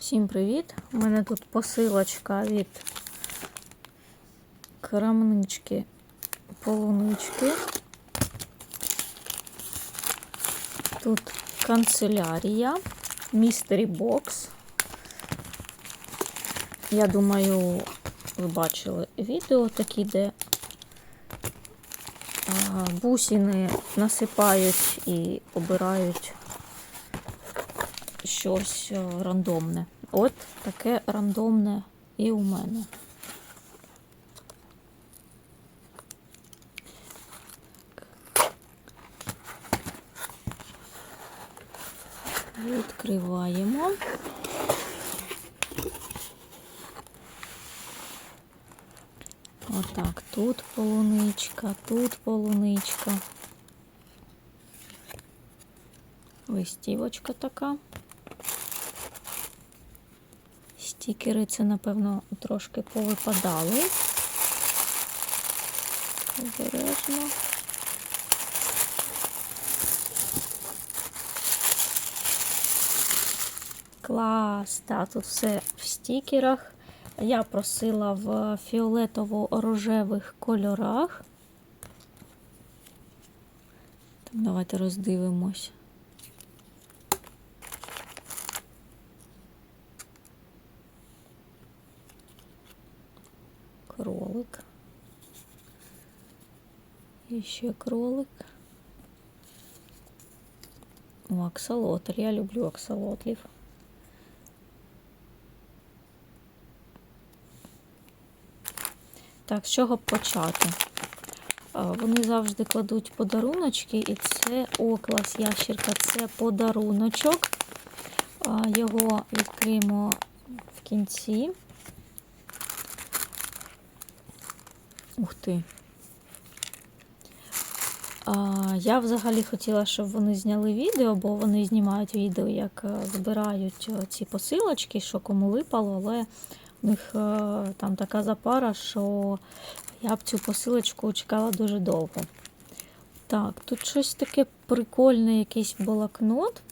Всім привіт! У мене тут посилочка від крамнички полунички. Тут канцелярія, містері бокс. Я думаю, ви бачили відео такі, де бусини насипають і обирають щось е, рандомне. От таке рандомне і у мене. Відкриваємо. Отак, тут полуничка, тут полуничка. Листівочка така. Стікери це, напевно, трошки повипадали. Обережно. Клас! Так, тут все в стікерах. Я просила в фіолетово-рожевих кольорах. Давайте роздивимось. кролик. І ще кролик. О, аксолотль. Я люблю аксолотлів. Так, з чого почати? Вони завжди кладуть подаруночки, і це о, клас ящерка, це подаруночок. Його відкриємо в кінці. Ух ти. Я взагалі хотіла, щоб вони зняли відео, бо вони знімають відео, як е, збирають е, ці посилочки, що кому випало, але у них е, там така запара, що я б цю посилочку чекала дуже довго. Так, тут щось таке прикольне, якийсь блокнот.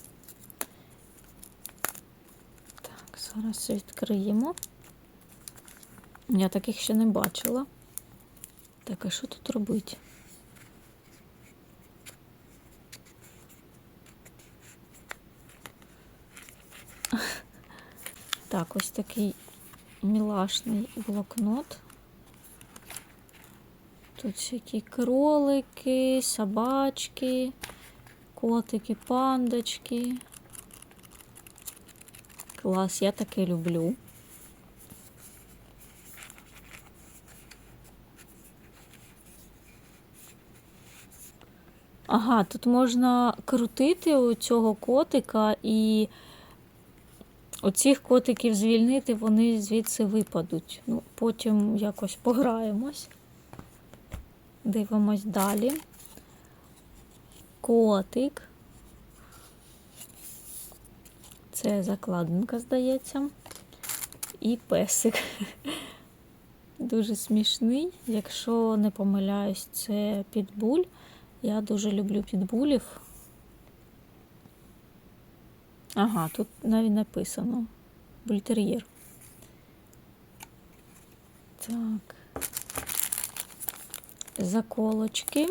Так, зараз відкриємо. Я таких ще не бачила. Так, а що тут робити? Так, ось такий мілашний блокнот. Тут всякі кролики, собачки, котики, пандочки. Клас, я таке люблю. Ага, тут можна крутити у цього котика і оцих котиків звільнити, вони звідси випадуть. Ну, потім якось пограємось. Дивимось далі. Котик. Це закладинка, здається. І песик. Дуже смішний. Якщо не помиляюсь, це підбуль. Я дуже люблю підбулів. Ага, тут навіть написано бультер'єр. Так. Заколочки.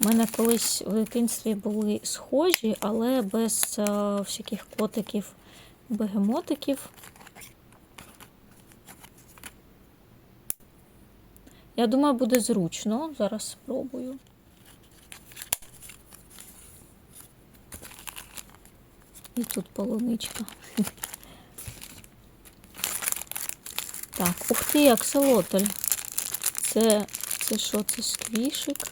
У мене колись в дитинстві були схожі, але без е, всяких котиків, бегемотиків. Я думаю, буде зручно. Зараз спробую. І тут полуничка. Так, ух ти, аксолотль. Це, це що, це сквішик?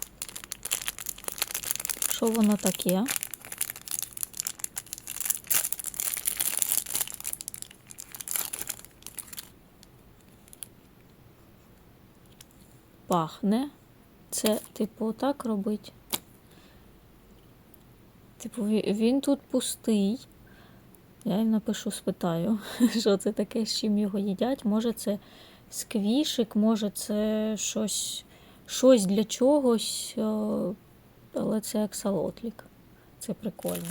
Що воно таке? Пахне. Це, типу, так робить. Типу, він тут пустий. Я їм напишу, спитаю, що це таке, з чим його їдять. Може, це сквішик, може, це щось, щось для чогось. е, але це ексалотлік. Це прикольно.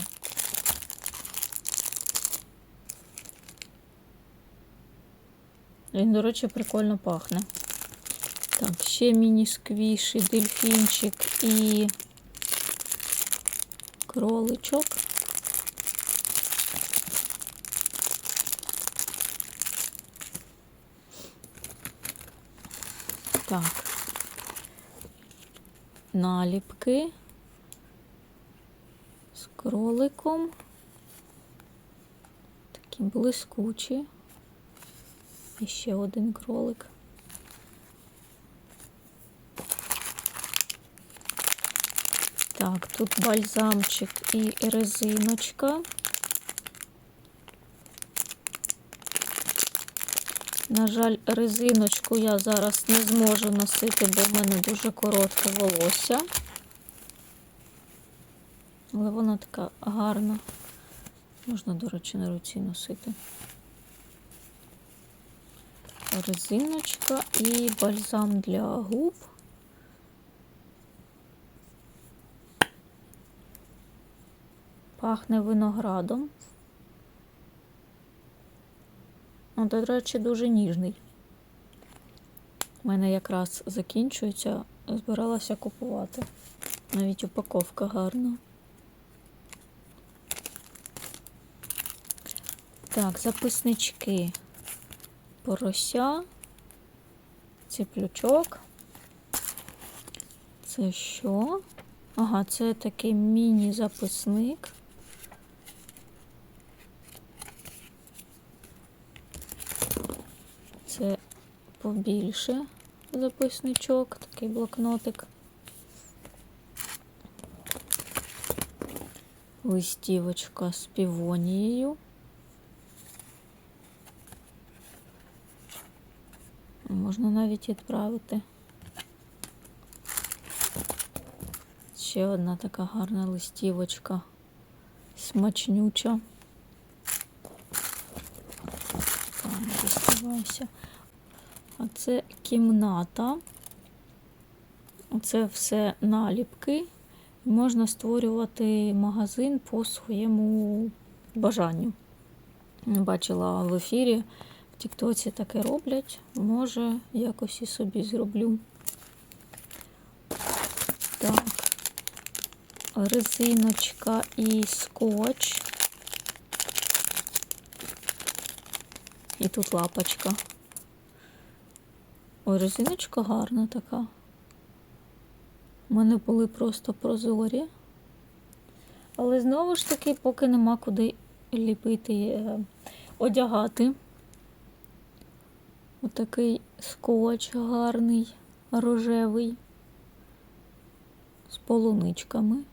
Він, до речі, прикольно пахне. Так, ще міні-сквіші, дельфінчик і кроличок. Так. Наліпки з кроликом. Такі блискучі. І ще один кролик. Так, тут бальзамчик і резиночка. На жаль, резиночку я зараз не зможу носити, бо в мене дуже коротке волосся. Але вона така гарна. Можна, до речі, на руці носити. Резиночка і бальзам для губ. Пахне виноградом. Ну, до речі, дуже ніжний. У мене якраз закінчується, збиралася купувати. Навіть упаковка гарна. Так, записнички. Порося, ціплючок. Це що? Ага, це такий міні-записник. Це побільше записничок, такий блокнотик. Листівочка з півонією. Можна навіть відправити. Ще одна така гарна листівочка. Смачнюча. Так, діставайся. А це кімната. Це все наліпки. Можна створювати магазин по своєму бажанню. Бачила в ефірі, в Тіктоці таке роблять. Може, якось і собі зроблю. Так, резиночка і скотч. І тут лапочка. Ой, резиночка гарна така. У мене були просто прозорі. Але знову ж таки, поки нема куди ліпити, е, одягати. Отакий скотч гарний, рожевий, з полуничками.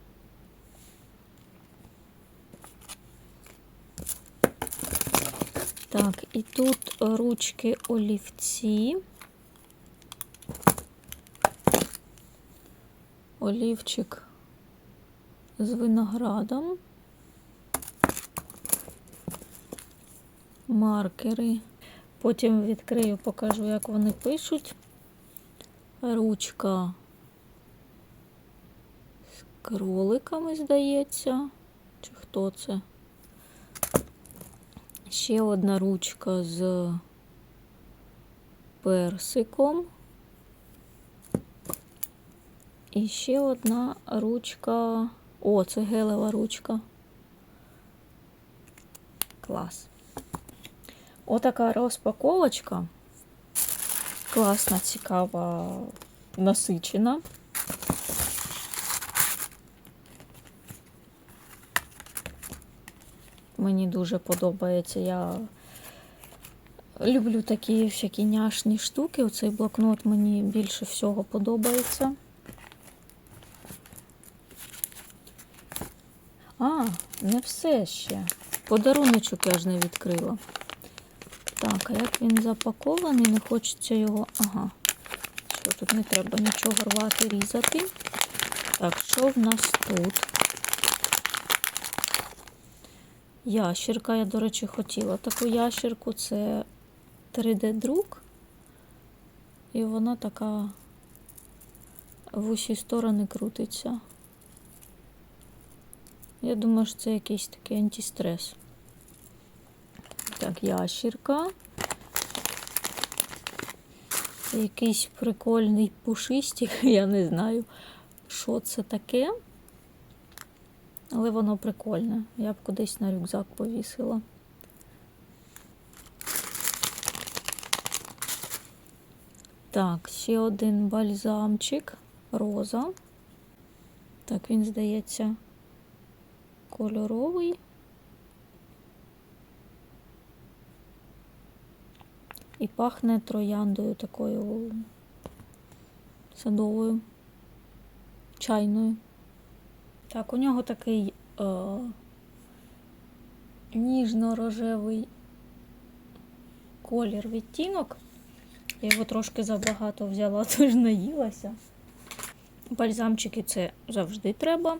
Так, і тут ручки олівці. Олівчик з виноградом. Маркери. Потім відкрию, покажу, як вони пишуть. Ручка з кроликами, здається. Чи хто це? Ще одна ручка з персиком. І ще одна ручка. О, це гелева ручка. Клас. Отака розпаковочка. Класна, цікава, насичена. Мені дуже подобається. Я люблю такі всякі няшні штуки. Оцей блокнот мені більше всього подобається. А, не все ще. Подаруночок я ж не відкрила. Так, а як він запакований, не хочеться його. Ага. Що, тут не треба нічого рвати, різати. Так, що в нас тут? Ящерка, я, до речі, хотіла таку ящерку, це 3D-друк. І вона така в усі сторони крутиться. Я думаю, що це якийсь такий антистрес. Так, ящірка. Якийсь прикольний пушистик, я не знаю, що це таке. Але воно прикольне. Я б кудись на рюкзак повісила. Так, ще один бальзамчик. Роза. Так, він здається кольоровий. І пахне трояндою такою садовою, чайною. Так, у нього такий е, ніжно-рожевий колір відтінок. Я його трошки забагато взяла, тож наїлася. Бальзамчики це завжди треба.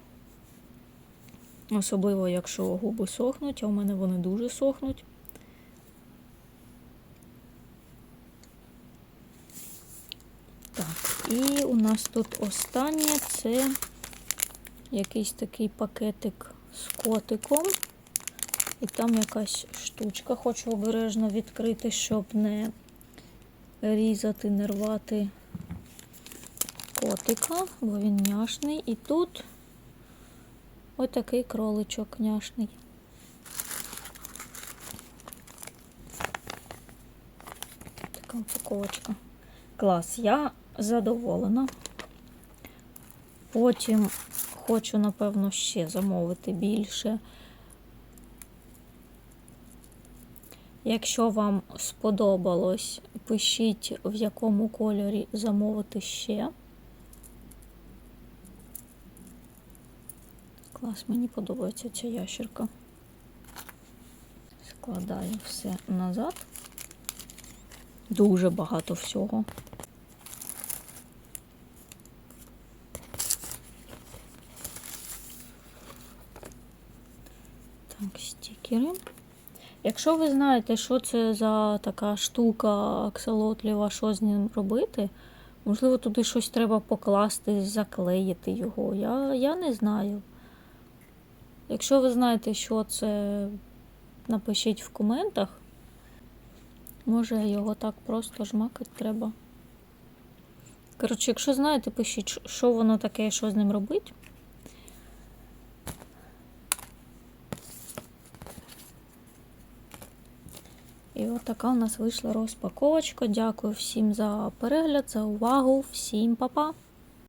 Особливо, якщо губи сохнуть, а у мене вони дуже сохнуть. Так, і у нас тут останнє це якийсь такий пакетик з котиком. І там якась штучка. Хочу обережно відкрити, щоб не різати, не рвати котика, бо він няшний. І тут ось такий кроличок няшний. Така упаковочка. Клас, я задоволена. Потім хочу, напевно, ще замовити більше. Якщо вам сподобалось, пишіть, в якому кольорі замовити ще. Клас, мені подобається ця ящерка. Складаю все назад. Дуже багато всього. Так, стікери. Якщо ви знаєте, що це за така штука аксолотліва, що з ним робити, можливо, туди щось треба покласти, заклеїти його. Я, я не знаю. Якщо ви знаєте, що це, напишіть в коментах. Може, його так просто жмакати треба. Коротше, якщо знаєте, пишіть, що воно таке що з ним робить. І от така у нас вийшла розпаковочка. Дякую всім за перегляд, за увагу. Всім па-па!